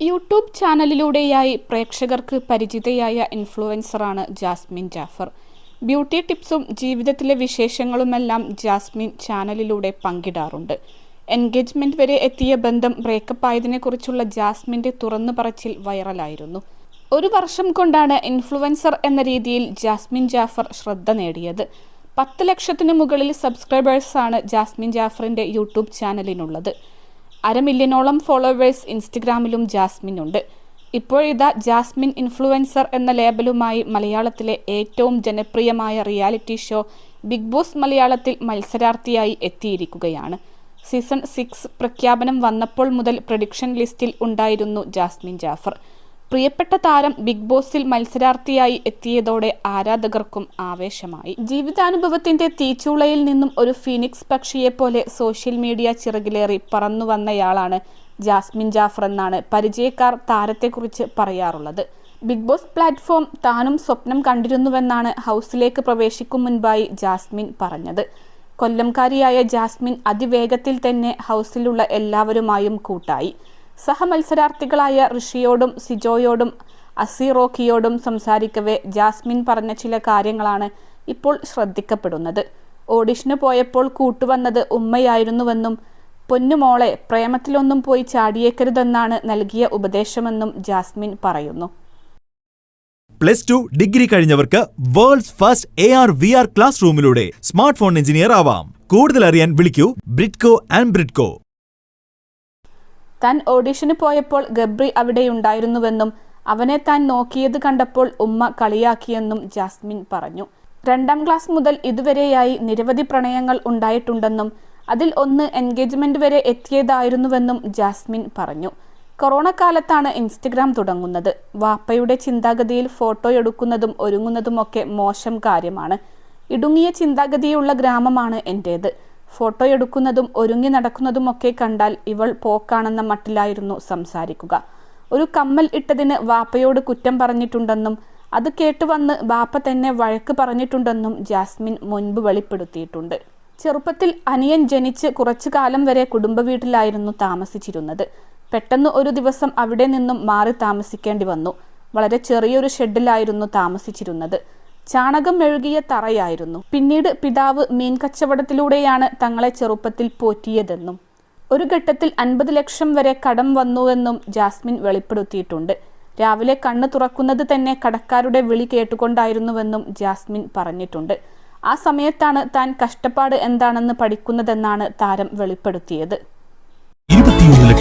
YouTube ചാനലിലൂടെയായി പ്രേക്ഷകർക്ക് പരിചിതയായ ഇൻഫ്ലുവൻസറാണ് ജാസ്മിൻ ജാഫർ. ബ്യൂട്ടി ടിപ്സും ജീവിതത്തിലെ വിശേഷങ്ങളുമെല്ലാം ജാസ്മിൻ ചാനലിലൂടെ പങ്കിടാറുണ്ട്. എൻഗേജ്മെന്റ് വരെ എത്തിയ ബന്ധം ബ്രേക്കപ്പ് ആയതിനെക്കുറിച്ചുള്ള ജാസ്മിന്റെ തുറന്നു പറച്ചിൽ വൈറലായിരുന്നു. ഒരു വർഷം കൊണ്ടാണ് ഇൻഫ്ലുവൻസർ എന്ന രീതിയിൽ ജാസ്മിൻ ജാഫർ ശ്രദ്ധ നേടിയത്. പത്ത് ലക്ഷത്തിന് മുകളിൽ സബ്സ്ക്രൈബേഴ്സാണ് ജാസ്മിൻ ജാഫറിന്റെ യൂട്യൂബ് ചാനലിനുള്ളത്. അര മില്യണോളം ഫോളോവേഴ്സ് ഇൻസ്റ്റഗ്രാമിലും ജാസ്മിൻ ഉണ്ട് ഇപ്പോഴിതാ ജാസ്മിൻ ഇൻഫ്ലുവൻസർ എന്ന ലേബലുമായി മലയാളത്തിലെ ഏറ്റവും ജനപ്രിയമായ റിയാലിറ്റി ഷോ ബിഗ് ബോസ് മലയാളത്തിൽ മത്സരാർത്ഥിയായി എത്തിയിരിക്കുകയാണ്. സീസൺ സിക്സ് പ്രഖ്യാപനം വന്നപ്പോൾ മുതൽ പ്രഡിക്ഷൻ ലിസ്റ്റിൽ ഉണ്ടായിരുന്നു ജാസ്മിൻ ജാഫർ. പ്രിയപ്പെട്ട താരം ബിഗ് ബോസിൽ മത്സരാർത്ഥിയായി എത്തിയതോടെ ആരാധകർക്കും ആവേശമായി. ജീവിതാനുഭവത്തിന്റെ തീച്ചൂളയിൽ നിന്നും ഒരു ഫീനിക്സ് പക്ഷിയെപ്പോലെ സോഷ്യൽ മീഡിയ ചിറകിലേറി പറന്നു വന്നയാളാണ് ജാസ്മിൻ ജാഫർ എന്നാണ് പരിചയക്കാർ താരത്തെക്കുറിച്ച് പറയാറുള്ളത്. ബിഗ് ബോസ് പ്ലാറ്റ്ഫോം താനും സ്വപ്നം കണ്ടിരുന്നുവെന്നാണ് ഹൗസിലേക്ക് പ്രവേശിക്കും മുൻപായി ജാസ്മിൻ പറഞ്ഞത്. കൊല്ലംകാരിയായ ജാസ്മിൻ അതിവേഗത്തിൽ തന്നെ ഹൗസിലുള്ള എല്ലാവരുമായും കൂട്ടായി. സഹമത്സരാർത്ഥികളായ ഋഷിയോടും സിജോയോടും അസിറോക്കിയോടും സംസാരിക്കവേ ജാസ്മിൻ പറഞ്ഞ ചില കാര്യങ്ങളാണ് ഇപ്പോൾ ശ്രദ്ധിക്കപ്പെടുന്നത്. ഓഡിഷന് പോയപ്പോൾ കൂട്ടുവന്നത് ഉമ്മയായിരുന്നുവെന്നും പൊന്നുമോളെ പ്രേമത്തിലൊന്നും പോയി ചാടിയേക്കരുതെന്നാണ് നൽകിയ ഉപദേശമെന്നും ജാസ്മിൻ പറയുന്നു. Plus two degree കഴിഞ്ഞവർക്ക് world's first A R V R class റൂമിലൂടെ smart phone engineer ആവാം. കൂടുതൽ അറിയാൻ വിളിക്കൂ ബ്രിഡ്കോ ആൻഡ് ബ്രിഡ്കോ. താൻ ഓഡിഷന് പോയപ്പോൾ ഗബ്രി അവിടെയുണ്ടായിരുന്നുവെന്നും അവനെ താൻ നോക്കിയത് കണ്ടപ്പോൾ ഉമ്മ കളിയാക്കിയെന്നും ജാസ്മിൻ പറഞ്ഞു. രണ്ടാം ക്ലാസ് മുതൽ ഇതുവരെയായി നിരവധി പ്രണയങ്ങൾ ഉണ്ടായിട്ടുണ്ടെന്നും അതിൽ ഒന്ന് എൻഗേജ്മെന്റ് വരെ എത്തിയതായിരുന്നുവെന്നും ജാസ്മിൻ പറഞ്ഞു. കൊറോണ കാലത്താണ് ഇൻസ്റ്റഗ്രാം തുടങ്ങുന്നത്. വാപ്പയുടെ ചിന്താഗതിയിൽ ഫോട്ടോ എടുക്കുന്നതും ഒരുങ്ങുന്നതുമൊക്കെ മോശം കാര്യമാണ്. ഇടുങ്ങിയ ചിന്താഗതിയുള്ള ഗ്രാമമാണ് എന്റേത് ഫോട്ടോ എടുക്കുന്നതും ഒരുങ്ങി നടക്കുന്നതുമൊക്കെ കണ്ടാൽ ഇവൾ പോക്കാണെന്ന മട്ടിലായിരുന്നു സംസാരിക്കുക. ഒരു കമ്മൽ ഇട്ടതിന് വാപ്പയോട് കുറ്റം പറഞ്ഞിട്ടുണ്ടെന്നും അത് കേട്ടുവന്ന് ബാപ്പ തന്നെ വഴക്ക് പറഞ്ഞിട്ടുണ്ടെന്നും ജാസ്മിൻ മുൻപ് വെളിപ്പെടുത്തിയിട്ടുണ്ട്. ചെറുപ്പത്തിൽ അനിയൻ ജനിച്ച് കുറച്ചു കാലം വരെ കുടുംബ വീട്ടിലായിരുന്നു താമസിച്ചിരുന്നത്. പെട്ടെന്ന് ഒരു ദിവസം അവിടെ നിന്നും മാറി താമസിക്കേണ്ടി വന്നു. വളരെ ചെറിയൊരു ഷെഡിലായിരുന്നു താമസിച്ചിരുന്നത്. ചാണകം മെഴുകിയ തറയായിരുന്നു. പിന്നീട് പിതാവ് മീൻ കച്ചവടത്തിലൂടെയാണ് തങ്ങളെ ചെറുപ്പത്തിൽ പോറ്റിയതെന്നും ഒരു ഘട്ടത്തിൽ അൻപത് ലക്ഷം വരെ കടം വന്നുവെന്നും ജാസ്മിൻ വെളിപ്പെടുത്തിയിട്ടുണ്ട്. രാവിലെ കണ്ണു തുറക്കുന്നത് തന്നെ കടക്കാരുടെ വിളി കേട്ടുകൊണ്ടായിരുന്നുവെന്നും ജാസ്മിൻ പറഞ്ഞിട്ടുണ്ട്. ആ സമയത്താണ് താൻ കഷ്ടപ്പാട് എന്താണെന്ന് പഠിക്കുന്നതെന്നാണ് താരം വെളിപ്പെടുത്തിയത്.